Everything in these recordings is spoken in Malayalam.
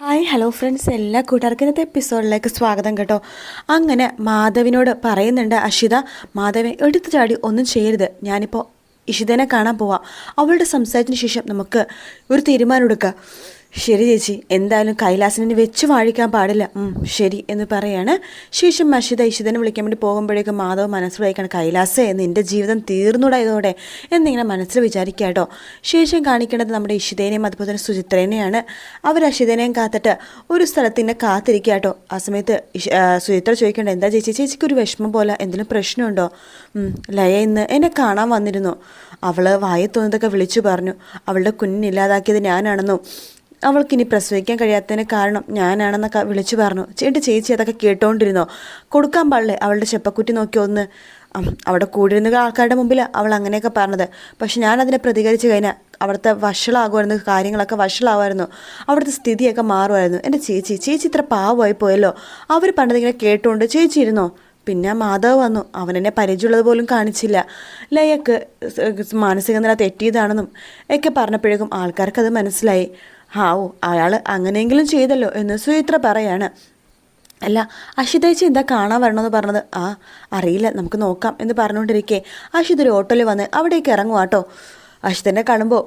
Hi hello friends. എല്ലാ കൂട്ടുകാർക്കും ഇന്നത്തെ എപ്പിസോഡിലേക്ക് സ്വാഗതം കേട്ടോ. അങ്ങനെ മാധവിനോട് പറയുന്നുണ്ട് അഷിത മാധവൻ എടുത്തു ചാടി ഒന്നും ചെയ്യരുത്. ഞാനിപ്പോൾ ഇഷിതനെ കാണാൻ പോവാം. അവളുടെ സംസാരത്തിന് ശേഷം നമുക്ക് ഒരു തീരുമാനം എടുക്കാം. ശരി ചേച്ചി എന്തായാലും കൈലാസനെ വെച്ച് വാഴിക്കാൻ പാടില്ല. ശരി എന്ന് പറയാണ്. ശേഷം മഷിത ഇഷിതനെ വിളിക്കാൻ വേണ്ടി പോകുമ്പോഴേക്കും മാധവ് മനസ്സിലായിക്കാണ് കൈലാസേ നിന്റെ ജീവിതം തീർന്നുടായതോടെ എന്നിങ്ങനെ മനസ്സിൽ വിചാരിക്കുക കേട്ടോ ശേഷം കാണിക്കേണ്ടത് നമ്മുടെ ഇഷിതേനെയും അതുപോലെ തന്നെ സുചിത്രേനെയാണ്. അവർ അഷിതനെയും കാത്തിട്ട് ഒരു സ്ഥലത്ത് ഇന്നെ കാത്തിരിക്കുക കേട്ടോ ആ സമയത്ത് സുചിത്ര ചോദിക്കേണ്ട എന്താ ചേച്ചി ചേച്ചിക്ക് ഒരു വിഷമം പോലെ എന്തെങ്കിലും പ്രശ്നമുണ്ടോ? ലയ ഇന്ന് എന്നെ കാണാൻ വന്നിരുന്നു. അവൾ വായി തോന്നുന്നതൊക്കെ വിളിച്ചു പറഞ്ഞു. അവളുടെ കുഞ്ഞില്ലാതാക്കിയത് ഞാനാണെന്നും അവൾക്കിനി പ്രസവിക്കാൻ കഴിയാത്തതിന് കാരണം ഞാനാണെന്നൊക്കെ വിളിച്ചു പറഞ്ഞു. ചേട്ടി ചേച്ചി അതൊക്കെ കേട്ടോണ്ടിരുന്നോ? കൊടുക്കാൻ പാടില്ലേ അവളുടെ ചെപ്പക്കുറ്റി നോക്കി ഒന്ന്? അവിടെ കൂടിയിരുന്ന ആൾക്കാരുടെ മുമ്പിൽ അവൾ അങ്ങനെയൊക്കെ പറഞ്ഞത്. പക്ഷെ ഞാൻ അതിനെ പ്രതികരിച്ച് കഴിഞ്ഞാൽ അവിടുത്തെ വഷളാകുമായിരുന്നു കാര്യങ്ങളൊക്കെ വഷളാവുമായിരുന്നു അവിടുത്തെ സ്ഥിതിയൊക്കെ മാറുമായിരുന്നു എന്റെ ചേച്ചി ചേച്ചി ഇത്ര പാവമായി പോയല്ലോ? അവർ പണ്ടതിങ്ങനെ കേട്ടുകൊണ്ട് ചേച്ചി ഇരുന്നോ? പിന്നെ മാധവ് വന്നു. അവനെന്നെ പരിചയമുള്ളത് പോലും കാണിച്ചില്ല. ലയക്ക് മാനസിക നില തെറ്റിയതാണെന്നും ഒക്കെ പറഞ്ഞപ്പോഴേക്കും ആൾക്കാർക്ക് അത് മനസ്സിലായി. ഹാവോ അയാൾ അങ്ങനെയെങ്കിലും ചെയ്തല്ലോ എന്ന് സുചിത്ര പറയാണ്. അല്ല അഷിതേച്ചി എന്താ കാണാൻ വരണമെന്ന് പറഞ്ഞത്? ആ അറിയില്ല നമുക്ക് നോക്കാം എന്ന് പറഞ്ഞുകൊണ്ടിരിക്കെ അഷിത ഒരു ഓട്ടോയിൽ വന്ന് അവിടേക്ക് ഇറങ്ങുവാട്ടോ. അഷിതനെ കാണുമ്പോൾ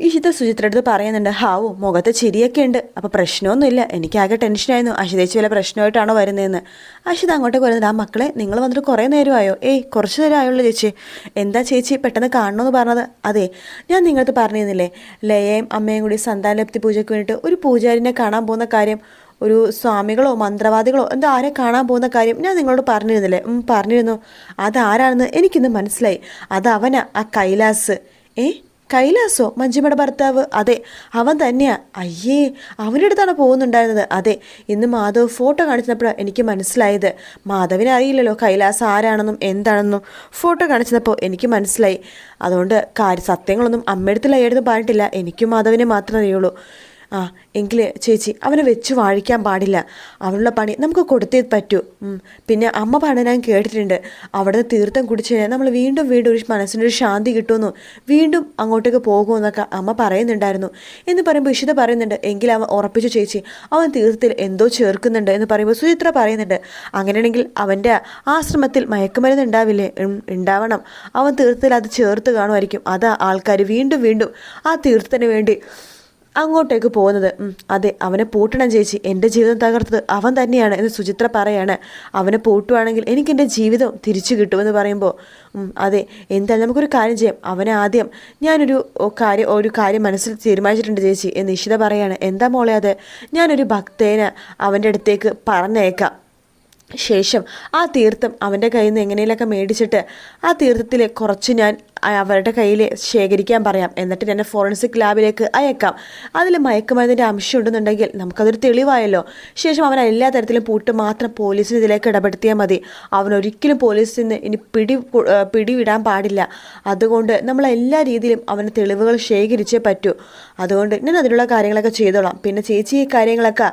ഇഷിത സുചിത്ര അടുത്ത് പറയുന്നുണ്ട് ഹാവു മുഖത്ത് ചിരിയൊക്കെ ഉണ്ട്. അപ്പോൾ പ്രശ്നമൊന്നുമില്ല. എനിക്കാകെ ടെൻഷനായിരുന്നു. അഷിതേച്ചി വല്ല പ്രശ്നമായിട്ടാണോ വരുന്നതെന്ന് അഷിത അങ്ങോട്ട് വരുന്നത് ആ മക്കളെ നിങ്ങൾ വന്നിട്ട് കുറേ നേരമായോ? ഏയ് കുറച്ച് നേരം ആയുള്ളൂ ചേച്ചി. എന്താ ചേച്ചി പെട്ടെന്ന് കാണണമെന്ന് പറഞ്ഞത്? അതെ ഞാൻ നിങ്ങളടുത്ത് പറഞ്ഞിരുന്നില്ലേ ലയയും അമ്മയും കൂടി സന്താനലപ്തി പൂജയ്ക്ക് വേണ്ടിയിട്ട് ഒരു പൂജാരിനെ കാണാൻ പോകുന്ന കാര്യം ഒരു സ്വാമികളോ മന്ത്രവാദികളോ എന്താ ആരെ കാണാൻ പോകുന്ന കാര്യം ഞാൻ നിങ്ങളോട് പറഞ്ഞിരുന്നില്ലേ? പറഞ്ഞിരുന്നു. അതാരാണെന്ന് എനിക്കിന്ന് മനസ്സിലായി. അത് ആ കൈലാസ്. ഏ? കൈലാസോ മഞ്ജുമയുടെ ഭർത്താവ്? അതെ അവൻ തന്നെയാ. അയ്യേ അവന്റെ അടുത്താണ് പോകുന്നുണ്ടായിരുന്നത്. അതെ ഇന്ന് മാധവ് ഫോട്ടോ കാണിച്ചപ്പോൾ എനിക്ക് മനസ്സിലായത്. മാധവിനെ അറിയില്ലല്ലോ കൈലാസ് ആരാണെന്നും എന്താണെന്നും. ഫോട്ടോ കാണിച്ചപ്പോൾ എനിക്ക് മനസ്സിലായി. അതുകൊണ്ട് കാര്യ സത്യങ്ങളൊന്നും അമ്മയടുത്ത് ഏടുന്ന് പറഞ്ഞിട്ടില്ല. എനിക്കും മാധവിനെ മാത്രമേ അറിയുള്ളൂ. ആ എങ്കിൽ ചേച്ചി അവനെ വെച്ച് വാഴിക്കാൻ പാടില്ല. അവനുള്ള പണി നമുക്ക് കൊടുത്തേ പറ്റൂ. പിന്നെ അമ്മ പറഞ്ഞ ഞാൻ കേട്ടിട്ടുണ്ട്. അവിടെ തീർത്ഥം കുടിച്ച് കഴിഞ്ഞാൽ നമ്മൾ വീണ്ടും വീണ്ടും ഒരു മനസ്സിനൊരു ശാന്തി കിട്ടുമെന്നു വീണ്ടും അങ്ങോട്ടേക്ക് പോകുമെന്നൊക്കെ അമ്മ പറയുന്നുണ്ടായിരുന്നു. എന്ന് പറയുമ്പോൾ ഇഷിത പറയുന്നുണ്ട് എങ്കിൽ അവൻ ഉറപ്പിച്ചു ചേച്ചി? അവൻ തീർത്ഥത്തിൽ എന്തോ ചേർക്കുന്നുണ്ട് എന്ന് പറയുമ്പോൾ സുചിത്ര പറയുന്നുണ്ട്. അങ്ങനെയാണെങ്കിൽ അവന്റെ ആശ്രമത്തിൽ മയക്കുമരുന്ന് ഉണ്ടാവില്ലേ? ഉണ്ടാവണം. അവൻ തീർത്ഥത്തിൽ അത് ചേർത്ത് കാണുമായിരിക്കും. അതാ ആൾക്കാർ വീണ്ടും വീണ്ടും ആ തീർത്ഥത്തിന് വേണ്ടി അങ്ങോട്ടേക്ക് പോകുന്നത്. അതെ അവനെ പൂട്ടണം ചേച്ചി. എന്റെ ജീവിതം തകർത്തത് അവൻ തന്നെയാണ് എന്ന് സുചിത്ര പറയാണ്. അവനെ പൂട്ടുവാണെങ്കിൽ എനിക്ക് എന്റെ ജീവിതം തിരിച്ചു കിട്ടുമെന്ന് പറയുമ്പോൾ അതെ എന്തായാലും നമുക്കൊരു കാര്യം ചെയ്യാം. അവനെ ആദ്യം ഞാനൊരു കാര്യം ഒരു കാര്യം മനസ്സിൽ തീരുമാനിച്ചിട്ടുണ്ട് ചേച്ചി എന്ന് നിഷിത പറയാണ്. എന്താ മോളെ അത്? ഞാനൊരു ഭക്തേനെ അവന്റെ അടുത്തേക്ക് പറഞ്ഞേക്കാം ശേഷം ആ തീർത്ഥം അവന്റെ കയ്യിൽ നിന്ന് എങ്ങനെയൊക്കെ മേടിച്ചിട്ട് ആ തീർത്ഥത്തിൽ കുറച്ച് ഞാൻ അവരുടെ കയ്യിൽ ശേഖരിക്കാൻ പറയാം. എന്നിട്ട് ഞാൻ ഫോറൻസിക് ലാബിലേക്ക് അയക്കാം. അതിൽ മയക്കുമരുന്നിന്റെ അംശം ഉണ്ടെന്നുണ്ടെങ്കിൽ നമുക്കതൊരു തെളിവായല്ലോ. ശേഷം അവൻ എല്ലാ തരത്തിലും പൂട്ട് മാത്രം പോലീസിന് ഇതിലേക്ക് ഇടപെടുത്തിയാൽ മതി. അവൻ ഒരിക്കലും നിന്ന് ഇനി പിടി പിടിവിടാൻ പാടില്ല. അതുകൊണ്ട് നമ്മൾ എല്ലാ രീതിയിലും അവന് തെളിവുകൾ ശേഖരിച്ചേ പറ്റൂ. അതുകൊണ്ട് ഞാൻ അതിനുള്ള കാര്യങ്ങളൊക്കെ ചെയ്തോളാം. പിന്നെ ചേച്ചി ഈ കാര്യങ്ങളൊക്കെ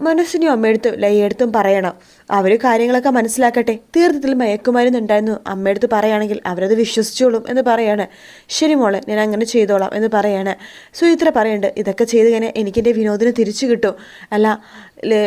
മനസ്സിനും ലൈ എടുത്തും പറയണം. അവർ കാര്യങ്ങളൊക്കെ മനസ്സിലാക്കട്ടെ. തീർത്ഥത്തിൽ മയക്കുമരുന്നുണ്ടായിരുന്നു അമ്മയടുത്ത് പറയുകയാണെങ്കിൽ അവരത് വിശ്വസിച്ചോളും എന്ന് പറയാണ്. ശരി മോളെ ഞാൻ അങ്ങനെ ചെയ്തോളാം എന്ന് പറയാണ്. സുചിത്ര പറയുന്നുണ്ട് ഇതൊക്കെ ചെയ്ത് കഴിഞ്ഞാൽ എനിക്കെന്റെ വിനോദിനെ തിരിച്ചു കിട്ടും. അല്ല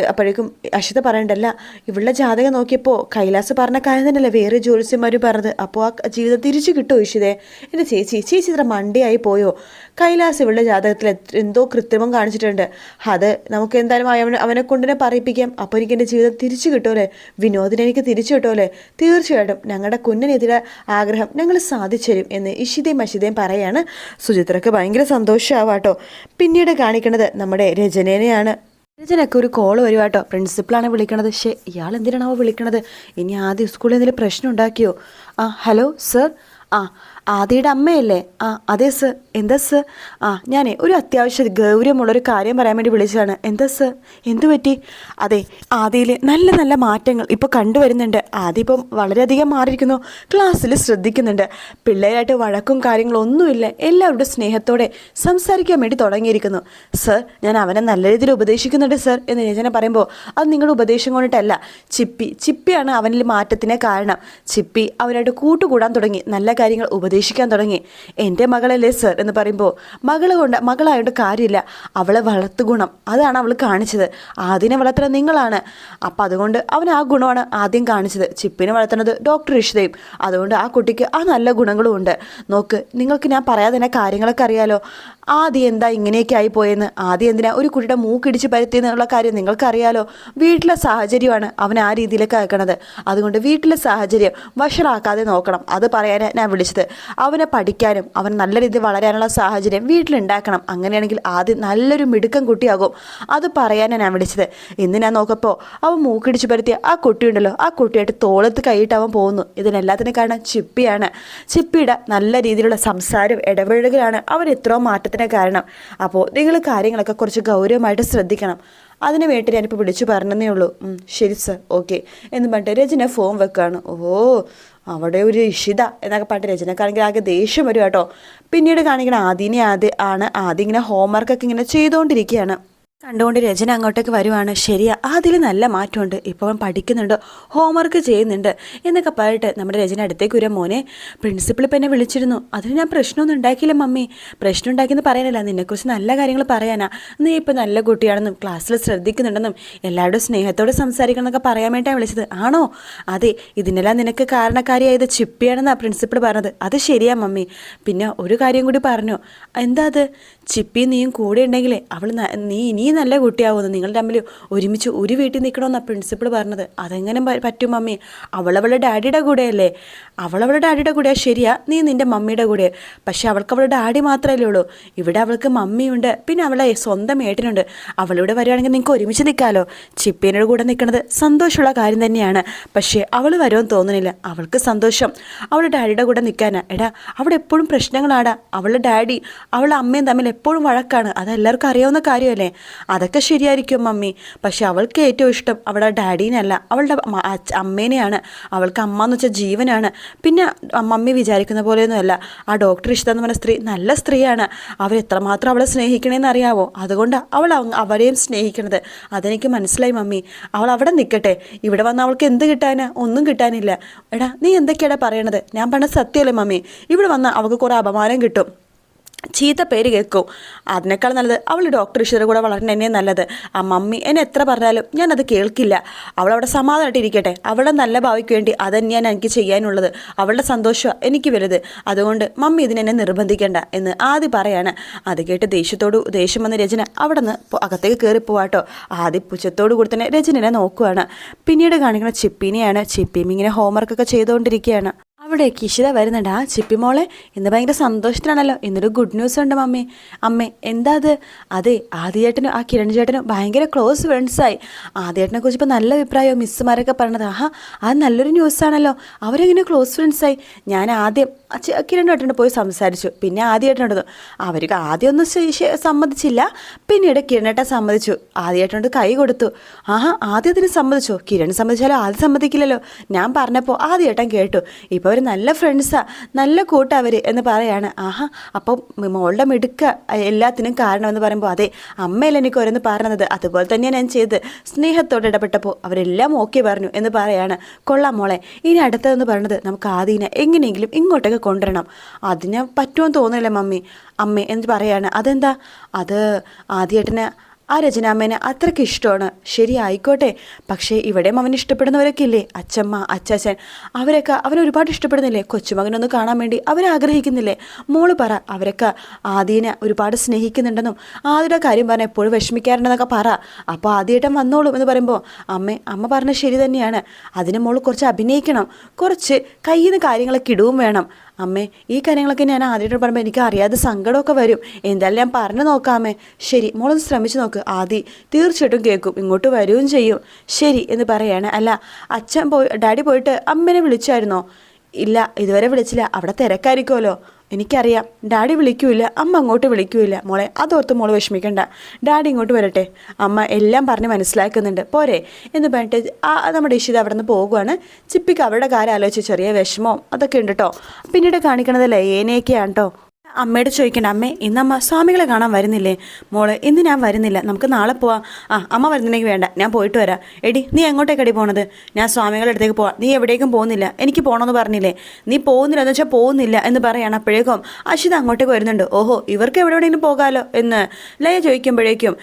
അപ്പോഴേക്കും അഷിത പറയണ്ടല്ല ഇവളുടെ ജാതകം നോക്കിയപ്പോൾ കൈലാസ് പറഞ്ഞ കാര്യം തന്നെയല്ലേ വേറെ ജ്യോത്സ്യന്മാർ പറഞ്ഞത്. അപ്പോൾ ആ ജീവിതം തിരിച്ചു കിട്ടുമോ ഇഷിതേ എന്റെ ചേച്ചി ചേച്ചി ഇത്ര മണ്ടിയായി പോയോ? കൈലാസ് ഇവളുടെ ജാതകത്തിൽ എന്തോ കൃത്രിമം കാണിച്ചിട്ടുണ്ട്. അത് നമുക്ക് എന്തായാലും അവനെ അവനെ കൊണ്ട് പറയിപ്പിക്കാം. അപ്പോൾ എനിക്ക് എന്റെ ജീവിതം തിരിച്ചു കിട്ടുമല്ലേ വിനോദിനെ എനിക്ക് തിരിച്ചു കിട്ടുമല്ലേ തീർച്ചയായിട്ടും ഞങ്ങളുടെ കുഞ്ഞിനെതിരെ ആഗ്രഹം ഞങ്ങൾ സാധിച്ചു എന്ന് ഇഷിതയും അഷിതയും പറയാണ്. സുചിത്രക്ക് ഭയങ്കര സന്തോഷമാവാട്ടോ പിന്നീട് കാണിക്കുന്നത് നമ്മുടെ രചനേനെയാണ് രചനക്ക് ഒരു കോൾ വരുവാട്ടോ. പ്രിൻസിപ്പളാണ് വിളിക്കണത്. പക്ഷേ ഇയാൾ എന്തിനാണോ വിളിക്കണത്? ഇനി ആദ്യം സ്കൂളിൽ എന്തെങ്കിലും പ്രശ്നം ഉണ്ടാക്കിയോ? ആ ഹലോ സർ ആ ആദിയുടെ അമ്മയല്ലേ? ആ അതെ സർ. എന്താ സർ? ആ ഞാനേ ഒരു അത്യാവശ്യ ഗൗരവമുള്ളൊരു കാര്യം പറയാൻ വേണ്ടി വിളിച്ചതാണ്. എന്താ സർ? എന്തു പറ്റി? അതെ ആദിയിൽ നല്ല നല്ല മാറ്റങ്ങൾ ഇപ്പോൾ കണ്ടുവരുന്നുണ്ട്. ആദ്യം ഇപ്പം വളരെയധികം മാറിയിരിക്കുന്നു. ക്ലാസ്സിൽ ശ്രദ്ധിക്കുന്നുണ്ട്. പിള്ളേരായിട്ട് വഴക്കും കാര്യങ്ങളൊന്നുമില്ല. എല്ലാവരുടെ സ്നേഹത്തോടെ സംസാരിക്കാൻ വേണ്ടി തുടങ്ങിയിരിക്കുന്നു. സർ ഞാൻ അവനെ നല്ല രീതിയിൽ ഉപദേശിക്കുന്നുണ്ട് സർ എന്ന് രചന പറയുമ്പോൾ അത് നിങ്ങളുടെ ഉപദേശം കൊണ്ടിട്ടല്ല. ചിപ്പി ചിപ്പിയാണ് അവനിൽ മാറ്റത്തിന് കാരണം. ചിപ്പി അവരായിട്ട് കൂട്ടുകൂടാൻ തുടങ്ങി. നല്ല കാര്യങ്ങൾ ഉപദേശിക്കും ഉപദേശിക്കാൻ തുടങ്ങി. എന്റെ മകളല്ലേ സർ എന്ന് പറയുമ്പോൾ മകൾ കൊണ്ട് മകളായതുകൊണ്ട് കാര്യമില്ല. അവളെ വളർത്തു ഗുണം. അതാണ് അവൾ കാണിച്ചത്. ആദ്യനെ വളർത്തുന്നത് നിങ്ങളാണ്. അപ്പം അതുകൊണ്ട് അവൻ ആ ഗുണമാണ് ആദ്യം കാണിച്ചത്. ചിപ്പിനെ വളർത്തുന്നത് ഡോക്ടർ ഇഷിതയും. അതുകൊണ്ട് ആ കുട്ടിക്ക് ആ നല്ല ഗുണങ്ങളും ഉണ്ട് നോക്ക് നിങ്ങൾക്ക് ഞാൻ പറയാതെ തന്നെ കാര്യങ്ങളൊക്കെ അറിയാലോ. ആദ്യം എന്താ ഇങ്ങനെയൊക്കെ ആയി പോയെന്ന്? ആദ്യം എന്തിനാ ഒരു കുട്ടിയുടെ മൂക്കിടിച്ച് പരത്തിയെന്നുള്ള കാര്യം നിങ്ങൾക്കറിയാലോ? വീട്ടിലെ സാഹചര്യമാണ് അവൻ ആ രീതിയിലേക്ക് ആക്കണത്. അതുകൊണ്ട് വീട്ടിലെ സാഹചര്യം വഷളാക്കാതെ നോക്കണം. അത് പറയാനാണ് ഞാൻ വിളിച്ചത്. അവനെ പഠിക്കാനും അവൻ നല്ല രീതിയിൽ വളരാനുള്ള സാഹചര്യം വീട്ടിലുണ്ടാക്കണം. അങ്ങനെയാണെങ്കിൽ ആദ്യം നല്ലൊരു മിടുക്കം കുട്ടിയാകും. അത് പറയാനാണ് ഞാൻ വിളിച്ചത്. ഇന്ന് ഞാൻ നോക്കപ്പോൾ അവൻ മൂക്കിടിച്ച് പരത്തിയ ആ കുട്ടിയുണ്ടല്ലോ ആ കുട്ടിയായിട്ട് തോളത്ത് കൈയിട്ട് അവൻ പോകുന്നു ഇതിനെല്ലാത്തിനും കാരണം ചിപ്പിയാണ്. ചിപ്പിയുടെ നല്ല രീതിയിലുള്ള സംസാരം ഇടപഴകലാണ്. അവൻ ഇത്രയും മാറ്റത്തിന് കാരണം. അപ്പോൾ നിങ്ങൾ കാര്യങ്ങളൊക്കെ കുറച്ച് ഗൗരവമായിട്ട് ശ്രദ്ധിക്കണം. അതിന് വേണ്ടി ഞാനിപ്പോൾ വിളിച്ചു പറഞ്ഞതേ ഉള്ളൂ. ശരി സർ. ഓക്കെ. എന്ന് പറഞ്ഞിട്ട് രചന ഫോം വെക്കുകയാണ് ഓ അവിടെ ഒരു ഇഷിത എന്നൊക്കെ പറഞ്ഞിട്ട് രചനക്കാണെങ്കിൽ ആകെ ദേഷ്യം വരും കേട്ടോ. പിന്നീട് കാണിക്കണം ആദ്യനെ ആദ്യ ആണ് ആദ്യം ഇങ്ങനെ ഹോംവർക്കൊക്കെ ഇങ്ങനെ ചെയ്തുകൊണ്ടിരിക്കുകയാണ് കണ്ടുകൊണ്ട് രചന അങ്ങോട്ടേക്ക് വരുവാണ്. ശരിയാ അതിൽ നല്ല മാറ്റമുണ്ട്. ഇപ്പോൾ പഠിക്കുന്നുണ്ട് ഹോംവർക്ക് ചെയ്യുന്നുണ്ട് എന്നൊക്കെ പറഞ്ഞിട്ട് നമ്മുടെ രചന അടുത്തേക്ക് വരാൻ മോനെ പ്രിൻസിപ്പൾ ഇപ്പം എന്നെ വിളിച്ചിരുന്നു. അതിന് ഞാൻ പ്രശ്നമൊന്നും ഉണ്ടാക്കിയില്ല മമ്മി. പ്രശ്നം ഉണ്ടാക്കിയെന്ന് പറയാനല്ല നിന്നെക്കുറിച്ച് നല്ല കാര്യങ്ങൾ പറയാനാ. നീ ഇപ്പം നല്ല കുട്ടിയാണെന്നും ക്ലാസ്സിൽ ശ്രദ്ധിക്കുന്നുണ്ടെന്നും എല്ലാവരോടും സ്നേഹത്തോടെ സംസാരിക്കണം എന്നൊക്കെ പറയാൻ വേണ്ടിയാണ് വിളിച്ചത്. ആണോ? അതെ ഇതിനെല്ലാം നിനക്ക് കാരണക്കാരിയായത് ചിപ്പിയാണെന്നാണ് പ്രിൻസിപ്പൾ പറഞ്ഞത്. അത് ശരിയാ മമ്മി. പിന്നെ ഒരു കാര്യം കൂടി പറഞ്ഞു. എന്താ അത്? ചിപ്പി നീയും കൂടെ ഉണ്ടെങ്കിലേ അവൾ ന- നീ ഇനിയും നല്ല കുട്ടിയാവുന്നു നിങ്ങൾ തമ്മിൽ ഒരുമിച്ച് ഒരു വീട്ടിൽ നിൽക്കണമെന്നാണ് പ്രിൻസിപ്പൾ പറഞ്ഞത്. അതെങ്ങനെ പറ്റും മമ്മി? അവളവളുടെ ഡാഡിയുടെ കൂടെയല്ലേ? അവളവളുടെ ഡാഡിയുടെ കൂടെയാ ശരിയാ നീ നിന്റെ മമ്മിയുടെ കൂടെ. പക്ഷെ അവൾക്ക് അവളുടെ ഡാഡി മാത്രമല്ലേ ഉള്ളൂ. ഇവിടെ അവൾക്ക് മമ്മിയുണ്ട് പിന്നെ അവളെ സ്വന്തം ഏട്ടനുണ്ട്. അവളിവിടെ വരുവാണെങ്കിൽ നിങ്ങൾക്ക് ഒരുമിച്ച് നിൽക്കാമല്ലോ ചിപ്പീനോട് കൂടെ നിൽക്കുന്നത് സന്തോഷമുള്ള കാര്യം തന്നെയാണ്. പക്ഷേ അവൾ വരുമെന്ന് തോന്നുന്നില്ല. അവൾക്ക് സന്തോഷം. അവളുടെ ഡാഡിയുടെ കൂടെ നിൽക്കാനാ. എടാ അവിടെ എപ്പോഴും പ്രശ്നങ്ങളാടാ. അവളുടെ ഡാഡി അവളുടെ അമ്മയും തമ്മിൽ എപ്പോഴും വഴക്കാണ്. അതെല്ലാവർക്കും അറിയാവുന്ന കാര്യമല്ലേ? അതൊക്കെ ശരിയായിരിക്കും മമ്മി. പക്ഷെ അവൾക്ക് ഏറ്റവും ഇഷ്ടം അവളുടെ ഡാഡീനല്ല. അവളുടെ അമ്മേനെയാണ്. അവൾക്ക് അമ്മ എന്ന് വെച്ചാൽ ജീവനാണ്. പിന്നെ മമ്മി വിചാരിക്കുന്ന പോലെയൊന്നുമല്ല. ആ ഡോക്ടർ ഇഷ്ടം എന്ന് പറഞ്ഞ സ്ത്രീ നല്ല സ്ത്രീയാണ്. അവരെത്രമാത്രം അവളെ സ്നേഹിക്കണേന്ന് അറിയാവോ? അതുകൊണ്ട് അവൾ അവരെയും സ്നേഹിക്കണത്. അതെനിക്ക് മനസ്സിലായി മമ്മി. അവൾ അവിടെ നിൽക്കട്ടെ ഇവിടെ വന്ന അവൾക്ക് എന്ത് കിട്ടാനാ? ഒന്നും കിട്ടാനില്ല. എടാ നീ എന്തൊക്കെയാടാ പറയണത്? ഞാൻ പറഞ്ഞ സത്യമല്ലേ മമ്മി? ഇവിടെ വന്ന അവൾക്ക് കുറേ അപമാനം കിട്ടും. ചീത്ത പേര് കേൾക്കും. അതിനേക്കാൾ നല്ലത് അവൾ ഡോക്ടർ ഇഷിയുടെ കൂടെ വളരണ എന്നെ നല്ലത്. ആ മമ്മി എന്നെ എത്ര പറഞ്ഞാലും ഞാനത് കേൾക്കില്ല. അവൾ അവളവിടെ സമാധാനമായിട്ട് ഇരിക്കട്ടെ. അവളുടെ നല്ല ഭാവിക്ക് വേണ്ടി അതന്നെയാണ് എനിക്ക് ചെയ്യാനുള്ളത്. അവളുടെ സന്തോഷമാണ് എനിക്ക് വലുത്. അതുകൊണ്ട് മമ്മി ഇതിനെന്നെ നിർബന്ധിക്കേണ്ട എന്ന് ആദ്യം പറയാണ്. അത് കേട്ട് ദേഷ്യത്തോട് ദേഷ്യം വന്ന രചന അവിടെ നിന്ന് അകത്തേക്ക് കയറി പോവാട്ടോ ആദ്യം പുച്ഛത്തോടു കൂടി തന്നെ രചനനെ നോക്കുവാണ്. പിന്നീട് കാണിക്കുന്ന ചിപ്പിനെയാണ് ചിപ്പിയും ഇങ്ങനെ ഹോംവർക്കൊക്കെ ചെയ്തുകൊണ്ടിരിക്കുകയാണ് അവിടെ കിഷിത വരുന്നുണ്ട്. ആ ചിപ്പി മോളെ ഇന്ന് ഭയങ്കര സന്തോഷത്തിലാണല്ലോ. ഇന്നൊരു ഗുഡ് ന്യൂസ് ഉണ്ട് മമ്മി. അമ്മേ എന്താ അത്? അതെ ആദ്യേട്ടനും ആ കിരൺ ചേട്ടനും ഭയങ്കര ക്ലോസ് ഫ്രണ്ട്സായി ആദ്യേട്ടനെ കുറിച്ച് ഇപ്പോൾ നല്ല അഭിപ്രായമോ മിസ്സുമാരൊക്കെ പറഞ്ഞത്. ആഹാ അത് നല്ലൊരു ന്യൂസാണല്ലോ അവരെങ്ങനെ ക്ലോസ് ഫ്രണ്ട്സായി ഞാൻ ആദ്യം കിരൺ പോയി സംസാരിച്ചു. പിന്നെ ആദ്യേട്ടനോട് അവർക്ക് ആദ്യമൊന്നും സമ്മതിച്ചില്ല. പിന്നീട് കിരണേട്ടൻ സമ്മതിച്ചു. ആദ്യമായിട്ടുണ്ട് കൈ കൊടുത്തു. ആഹാ ആദ്യത്തിന് സമ്മതിച്ചു? കിരൺ സമ്മതിച്ചാലോ ആദ്യം സമ്മതിക്കില്ലല്ലോ. ഞാൻ പറഞ്ഞപ്പോൾ ആദ്യേട്ടൻ കേട്ടു. ഇപ്പോൾ അവർ നല്ല ഫ്രണ്ട്സാണ് നല്ല കൂട്ടവർ എന്ന് പറയാണ്. ആഹാ അപ്പോൾ മോളുടെ മിടുക്ക എല്ലാത്തിനും കാരണമെന്ന് പറയുമ്പോൾ അതെ അമ്മയല്ല എനിക്ക് ഓരോന്ന് പറഞ്ഞത്. അതുപോലെ തന്നെയാണ് ഞാൻ ചെയ്ത്. സ്നേഹത്തോടെ ഇടപെട്ടപ്പോൾ അവരെല്ലാം ഓക്കെ പറഞ്ഞു എന്ന് പറയാണ്. കൊള്ളാം മോളെ. ഇനി അടുത്തതെന്ന് പറയുന്നത് നമുക്ക് ആദ്യനെ എങ്ങനെയെങ്കിലും ഇങ്ങോട്ടൊക്കെ കൊണ്ടുവരണം. അതിന് പറ്റുമെന്ന് തോന്നില്ല മമ്മി? അമ്മ എന്ന് പറയാണ്? അതെന്താ? അത് ആദ്യേട്ടന് ആ രചനാമ്മേനെ അത്രയ്ക്ക് ഇഷ്ടമാണ്. ശരി ആയിക്കോട്ടെ. പക്ഷേ ഇവിടെയും അവൻ ഇഷ്ടപ്പെടുന്നവരൊക്കെ ഇല്ലേ അച്ഛമ്മ അച്ചാച്ചൻ. അവരൊക്കെ അവൻ ഒരുപാട് ഇഷ്ടപ്പെടുന്നില്ലേ? കൊച്ചുമകനൊന്ന് കാണാൻ വേണ്ടി അവരാഗ്രഹിക്കുന്നില്ലേ മോൾ പറ അവരൊക്കെ ആദ്യനെ ഒരുപാട് സ്നേഹിക്കുന്നുണ്ടെന്നും ആദ്യയുടെ കാര്യം പറഞ്ഞാൽ എപ്പോഴും വിഷമിക്കാറുണ്ടെന്നൊക്കെ പറ. അപ്പോൾ ആദ്യമായിട്ടും വന്നോളും എന്ന് പറയുമ്പോൾ അമ്മേ അമ്മ പറഞ്ഞ ശരി തന്നെയാണ്. അതിന് മോൾ കുറച്ച് അഭിനയിക്കണം. കുറച്ച് കയ്യിൽ നിന്ന് കാര്യങ്ങളൊക്കെ ഇടവും വേണം. അമ്മേ ഈ കാര്യങ്ങളൊക്കെ ഞാൻ ആദ്യമായിട്ട് പറയുമ്പോൾ എനിക്ക് അറിയാതെ സങ്കടമൊക്കെ വരും. എന്തായാലും ഞാൻ പറഞ്ഞു നോക്കാമേ ശരി മോളൊന്ന് ശ്രമിച്ചു നോക്ക്. ആദ്യം തീർച്ചയായിട്ടും കേൾക്കും ഇങ്ങോട്ട് വരികയും ചെയ്യും. ശരി എന്ന് പറയാണ്. അല്ല അച്ഛൻ പോയി ഡാഡി പോയിട്ട് അമ്മനെ വിളിച്ചായിരുന്നോ? ഇല്ല ഇതുവരെ വിളിച്ചില്ല. അവിടെ തിരക്കായിരിക്കുമല്ലോ. എനിക്കറിയാം. ഡാഡി വിളിക്കൂല അമ്മ അങ്ങോട്ട് വിളിക്കൂല മോളെ അതോർത്ത് മോൾ വിഷമിക്കണ്ട. ഡാഡി ഇങ്ങോട്ട് വരട്ടെ. അമ്മ എല്ലാം പറഞ്ഞ് മനസ്സിലാക്കുന്നുണ്ട്. പോരെ എന്ന് പറഞ്ഞിട്ട് ആ നമ്മുടെ ഇഷിത അവിടെ നിന്ന് പോകുവാണ്. ചിപ്പിക്ക് അവരുടെ കാര്യം ആലോചിച്ച് ചെറിയ വിഷമവും അതൊക്കെ ഉണ്ട് കേട്ടോ പിന്നീട് കാണിക്കണത് ലയേനയൊക്കെയാണ് കേട്ടോ അമ്മയോട് ചോദിക്കണ്ട അമ്മേ ഇന്നമ്മ സ്വാമികളെ കാണാൻ വരുന്നില്ലേ? മോൾ ഇന്ന് ഞാൻ വരുന്നില്ല. നമുക്ക് നാളെ പോവാം. ആ അമ്മ വരുന്നില്ലെങ്കിൽ വേണ്ട. ഞാൻ പോയിട്ട് വരാം. എടി നീ എങ്ങോട്ടേക്കടി പോണത്? ഞാൻ സ്വാമികളുടെ അടുത്തേക്ക് പോവാം. നീ എവിടേക്കും പോകുന്നില്ല. എനിക്ക് പോകണമെന്ന് പറഞ്ഞില്ലേ. നീ പോകുന്നില്ല. എന്ന് വെച്ചാൽ പോകുന്നില്ല. എന്ന് പറയാണ് അപ്പോഴേക്കും അശ്വിത അങ്ങോട്ടേക്ക് വരുന്നുണ്ട്. ഓഹോ ഇവർക്ക് എവിടെ എവിടെയെങ്കിലും പോകാമല്ലോ എന്ന് ലയ ചോദിക്കുമ്പോഴേക്കും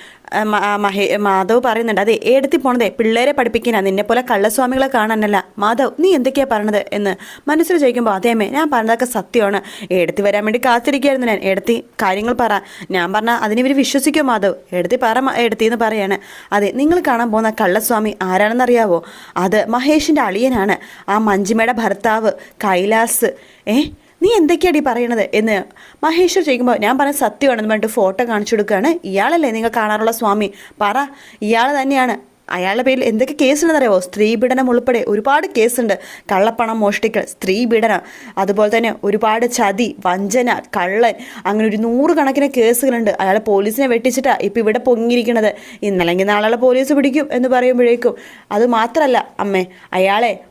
മഹേ മാധവ് പറയുന്നുണ്ട് അതെ എടുത്തി പോണതേ പിള്ളേരെ പഠിപ്പിക്കാനാ നിന്നെ പോലെ കള്ളസ്വാമികളെ കാണാനല്ല. മാധവ് നീ എന്തൊക്കെയാ പറഞ്ഞത് എന്ന് മനസ്സിൽ ചോദിക്കുമ്പോൾ അതേമേ ഞാൻ പറഞ്ഞതൊക്കെ സത്യമാണ്. എടുത്തി വരാൻ വേണ്ടി കാത്തിരിക്കുകയായിരുന്നു ഞാൻ. എടുത്തി കാര്യങ്ങൾ പറ. ഞാൻ പറഞ്ഞാൽ അതിനെ ഇവർ വിശ്വസിക്കുമോ മാധവ്? എടുത്തി പറ എടുത്തി എന്ന് പറയാണ്. അതെ നിങ്ങൾ കാണാൻ പോകുന്ന കള്ളസ്വാമി ആരാണെന്നറിയാവോ? അത് മഹേഷിന്റെ അളിയനാണ്. ആ മഞ്ജിമയുടെ ഭർത്താവ് കൈലാസ്. ഏ? നീ എന്തൊക്കെയാടി പറയണത്? എന്ന് മഹേശ്വർ ചോദിക്കുമ്പോൾ ഞാൻ പറഞ്ഞ സത്യമാണെന്ന് പറഞ്ഞിട്ട് ഫോട്ടോ കാണിച്ചു കൊടുക്കുകയാണ്. ഇയാളല്ലേ നിങ്ങൾ കാണാറുള്ള സ്വാമി? പറ ഇയാൾ തന്നെയാണ്. അയാളുടെ പേരിൽ എന്തൊക്കെ കേസുണ്ടെന്നറിയാവോ? സ്ത്രീ പീഡനം ഉൾപ്പെടെ ഒരുപാട് കേസുണ്ട്. കള്ളപ്പണം മോഷ്ടിക്കൽ സ്ത്രീ പീഡനം അതുപോലെ തന്നെ ഒരുപാട് ചതി വഞ്ചന കള്ളൻ അങ്ങനെ ഒരു നൂറുകണക്കിന് കേസുകളുണ്ട്. അയാൾ പോലീസിനെ വെട്ടിച്ചിട്ടാണ് ഇപ്പം ഇവിടെ പൊങ്ങിയിരിക്കുന്നത് ഇന്നല്ലെങ്കിൽ നാളെ പോലീസ് പിടിക്കും എന്ന് പറയുമ്പോഴേക്കും. അത് മാത്രമല്ല അമ്മേ അയാളെ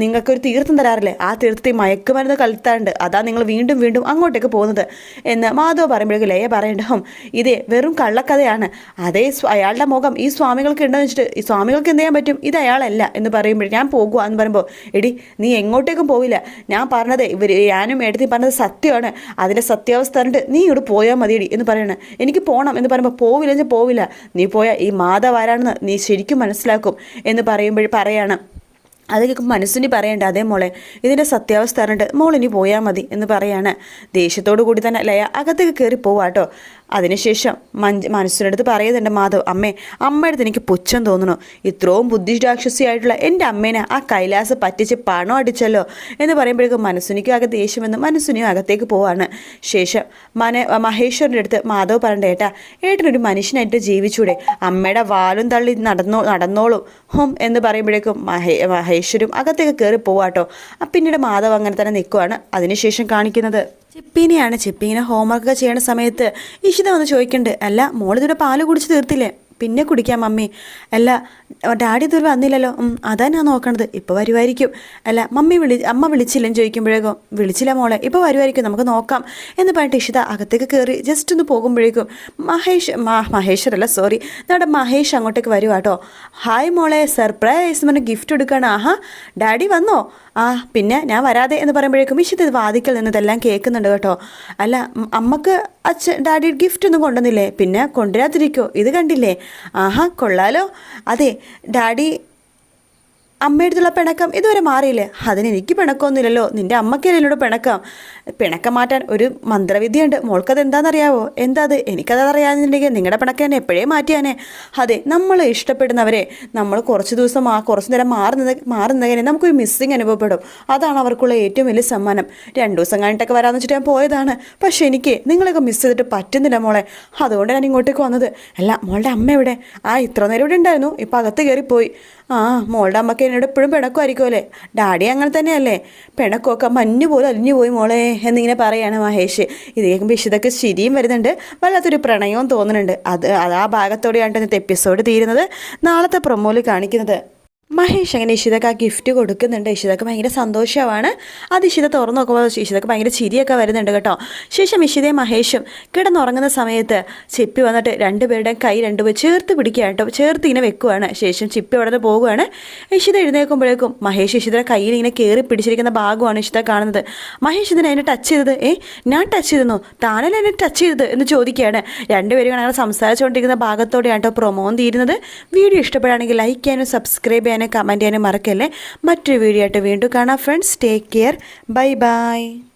നിങ്ങൾക്കൊരു തീർത്ഥം തരാറില്ലേ? ആ തീർത്ഥത്തിൽ മയക്കുമരുന്ന് കലത്താണ്ട് അതാ നിങ്ങൾ വീണ്ടും വീണ്ടും അങ്ങോട്ടേക്ക് പോകുന്നത് എന്ന് മാധവ് പറയുമ്പോഴേക്കും ലയ പറയണ്ടും ഇതേ വെറും കള്ളക്കഥയാണ്. അതേ അയാളുടെ മുഖം ഈ സ്വാമികൾക്ക് ഉണ്ടെന്ന് വെച്ചിട്ട് ഈ സ്വാമികൾക്ക് എന്ത് ചെയ്യാൻ പറ്റും? ഇത് അയാളല്ല എന്ന് പറയുമ്പോൾ ഞാൻ പോകുക എന്ന് പറയുമ്പോൾ എടി നീ എങ്ങോട്ടേക്കും പോവില്ല. ഞാൻ പറഞ്ഞത് ഇവർ ഞാനും എടുത്തി പറഞ്ഞത് സത്യമാണ്. അതിന്റെ സത്യാവസ്ഥ കണ്ടിട്ട് നീ ഇവിടെ പോയാൽ മതിയടി എന്ന് പറയണേ എനിക്ക് പോകണം എന്ന് പറയുമ്പോൾ പോവില്ല എന്ന് പോവില്ല. നീ പോയാൽ ഈ മാധവ് ആരാണെന്ന് നീ ശരിക്കും മനസ്സിലാക്കും എന്ന് പറയുമ്പോൾ പറയാണ്. അത് കേൾക്കുമ്പോൾ മനസ്സിന് പറയണ്ട അതേ മോളെ ഇതിന്റെ സത്യാവസ്ഥ അറിഞ്ഞിട്ട് മോളിനി പോയാൽ മതി എന്ന് പറയാണ്. ദേഷ്യത്തോടു കൂടി തന്നെ ലയ അകത്തേക്ക് കയറി പോവാട്ടോ. അതിനുശേഷം മഞ്ച് മനസ്സിനടുത്ത് പറയുന്നുണ്ട് മാധവ് അമ്മേ അമ്മയുടെ എനിക്ക് പുച്ഛം തോന്നുന്നു. ഇത്രയും ബുദ്ധിരാക്ഷസിയായിട്ടുള്ള എന്റെ അമ്മേനെ ആ കൈലാസ് പറ്റിച്ച് പണം അടിച്ചല്ലോ എന്ന് പറയുമ്പോഴേക്കും മനസ്സിനിക്കും അകത്ത് ദേഷ്യമെന്ന് മനസ്സിനും അകത്തേക്ക് പോവാണ്. ശേഷം മന മഹേശ്വരന്റെ അടുത്ത് മാധവ് പറയണ്ട ഏട്ടാ ഏട്ടനൊരു മനുഷ്യനായിട്ട് ജീവിച്ചൂടെ. അമ്മയുടെ വാലും തള്ളി നടന്നോ നടന്നോളും. ഹും എന്ന് പറയുമ്പോഴേക്കും മഹേ മഹേശ്വരും അകത്തേക്ക് കയറി പോവാട്ടോ. പിന്നീട് മാധവ് അങ്ങനെ തന്നെ നിൽക്കുവാണ് അതിനുശേഷം കാണിക്കുന്നത്. ചിപ്പീനെയാണ് ചിപ്പീനെ ഹോംവർക്ക് ചെയ്യണ സമയത്ത് ഇഷിത വന്ന് ചോദിക്കണ്ട് അല്ല മോളിതിവിടെ പാൽ കുടിച്ച് തീർത്തില്ലേ? പിന്നെ കുടിക്കാം മമ്മി. അല്ല ഡാഡി ഇതുവരെ വന്നില്ലല്ലോ. അതാ ഞാൻ നോക്കണത്. ഇപ്പോൾ വരുമായിരിക്കും അല്ല മമ്മി വിളി അമ്മ വിളിച്ചില്ലെന്ന് ചോദിക്കുമ്പോഴേക്കും വിളിച്ചില്ല മോളെ ഇപ്പോൾ വരുമായിരിക്കും നമുക്ക് നോക്കാം. എന്ന് പറഞ്ഞിട്ട് ഇഷിത അകത്തേക്ക് കയറി ജസ്റ്റ് ഒന്ന് പോകുമ്പോഴേക്കും മഹേഷ് മഹേശ്വർ അല്ല സോറി നമ്മുടെ മഹേഷ് അങ്ങോട്ടേക്ക് വരുവാ കേട്ടോ ഹായ് മോളെ സർപ്രൈസ് പറഞ്ഞ് ഗിഫ്റ്റ് എടുക്കുകയാണ് ആഹാ ഡാഡി വന്നോ? ആ പിന്നെ ഞാൻ വരാതെ എന്ന് പറയുമ്പോഴേക്കും ഇഷിത ഇത് വാദിക്കൽ നിന്നതെല്ലാം കേൾക്കുന്നുണ്ട് കേട്ടോ. അല്ല അമ്മയ്ക്ക് അച്ഛൻ ഡാഡി ഗിഫ്റ്റ് ഒന്നും കൊണ്ടുവന്നില്ലേ? പിന്നെ കൊണ്ടുവരാതിരിക്കോ? ഇത് കണ്ടില്ലേ? ആഹാ കൊള്ളാലോ. അതെ ഡാഡി അമ്മയടുത്തുള്ള പിണക്കം ഇതുവരെ മാറിയില്ലേ? അതിന് എനിക്ക് പിണക്കമൊന്നുമില്ലല്ലോ. നിന്റെ അമ്മയ്ക്കല്ലേ എന്നോട് പിണക്കം? പിണക്കം മാറ്റാൻ ഒരു മന്ത്രവിദ്യയുണ്ട്. മോൾക്കത് എന്താണെന്നറിയാവോ? എന്താ അത് എനിക്കത് അറിയാമെന്നുണ്ടെങ്കിൽ നിങ്ങളുടെ പിണക്കം എന്നെ എപ്പോഴേ മാറ്റിയാനേ? അതെ നമ്മൾ ഇഷ്ടപ്പെടുന്നവരെ നമ്മൾ കുറച്ച് ദിവസം ആ കുറച്ച് നേരം മാറുന്നത് മാറുന്നതിനെ നമുക്കൊരു മിസ്സിങ് അനുഭവപ്പെടും. അതാണ് അവർക്കുള്ള ഏറ്റവും വലിയ സമ്മാനം. രണ്ടു ദിവസം കഴിഞ്ഞിട്ടൊക്കെ വരാമെന്ന് വെച്ചിട്ട് ഞാൻ പോയതാണ്. പക്ഷേ എനിക്ക് നിങ്ങളൊക്കെ മിസ് ചെയ്തിട്ട് പറ്റുന്നില്ല മോളെ. അതുകൊണ്ട് ഞാൻ ഇങ്ങോട്ടേക്ക് വന്നത്. അല്ല മോളുടെ അമ്മ എവിടെ? ആ ഇത്ര നേരം ഇവിടെ ഉണ്ടായിരുന്നു. ഇപ്പം അകത്ത് കയറിപ്പോയി. ആ മോളുടെ അമ്മയ്ക്ക് എന്നോട് എപ്പോഴും പിണക്കുമായിരിക്കുമല്ലേ ഡാഡി അങ്ങനെ തന്നെയല്ലേ. പിണക്കുമൊക്കെ മഞ്ഞു പോലും അലിഞ്ഞു പോയി മോളെ എന്നിങ്ങനെ പറയാണ് മഹേഷ്. ഇത് കേൾക്കുമ്പോൾ ഇഷിതൊക്കെ ശരിയും വരുന്നുണ്ട്. വല്ലാത്തൊരു പ്രണയവും തോന്നുന്നുണ്ട്. അത് അത് ആ ഭാഗത്തോടെയാണ് ഇന്നത്തെ എപ്പിസോഡ് തീരുന്നത്. നാളത്തെ പ്രൊമോയിൽ കാണിക്കുന്നത്. മഹേഷ് അങ്ങനെ ഇഷിതക്ക് ആ ഗിഫ്റ്റ് കൊടുക്കുന്നുണ്ട്. ഇഷിതക്ക് ഭയങ്കര സന്തോഷമാണ്. അത് ഇഷിത തുറന്നു നോക്കുമ്പോൾ ഇഷിതക്ക് ഭയങ്കര ചിരിയൊക്കെ വരുന്നുണ്ട് കേട്ടോ. ശേഷം ഇഷിതയും മഹേഷും കിടന്നുറങ്ങുന്ന സമയത്ത് ചിപ്പി വന്നിട്ട് രണ്ടുപേരുടെയും കൈ രണ്ടുപേർ ചേർത്ത് പിടിക്കുക കേട്ടോ. ചേർത്ത് ഇങ്ങനെ വെക്കുവാണ്. ശേഷം ചിപ്പി അവിടെ നിന്ന് പോവുകയാണ് ഇഷിത എഴുന്നേൽക്കുമ്പോഴേക്കും മഹേഷ് ഇഷിതയുടെ കയ്യിൽ ഇങ്ങനെ കയറി പിടിച്ചിരിക്കുന്ന ഭാഗമാണ് ഇഷിത കാണുന്നത്. മഹേഷ് ഇതിനെ എന്നെ ടച്ച് ചെയ്തത്. ഏ ഞാൻ ടച്ച് ചെയ്തെന്നു താനല്ല എന്നെ ടച്ച് ചെയ്തത്? എന്ന് ചോദിക്കുകയാണ്. രണ്ടുപേരും അങ്ങനെ സംസാരിച്ചുകൊണ്ടിരിക്കുന്ന ഭാഗത്തോടെയാണ് കേട്ടോ പ്രൊമോൻ തീരുന്നത്. വീഡിയോ ഇഷ്ടപ്പെടുകയാണെങ്കിൽ ലൈക്ക് ചെയ്യാനും സബ്സ്ക്രൈബ് ചെയ്യാനും കമന്റ് ചെയ്യാനും മറക്കല്ലേ? മറ്റൊരു വീഡിയോ ആയിട്ട് വീണ്ടും കാണാം friends take care bye bye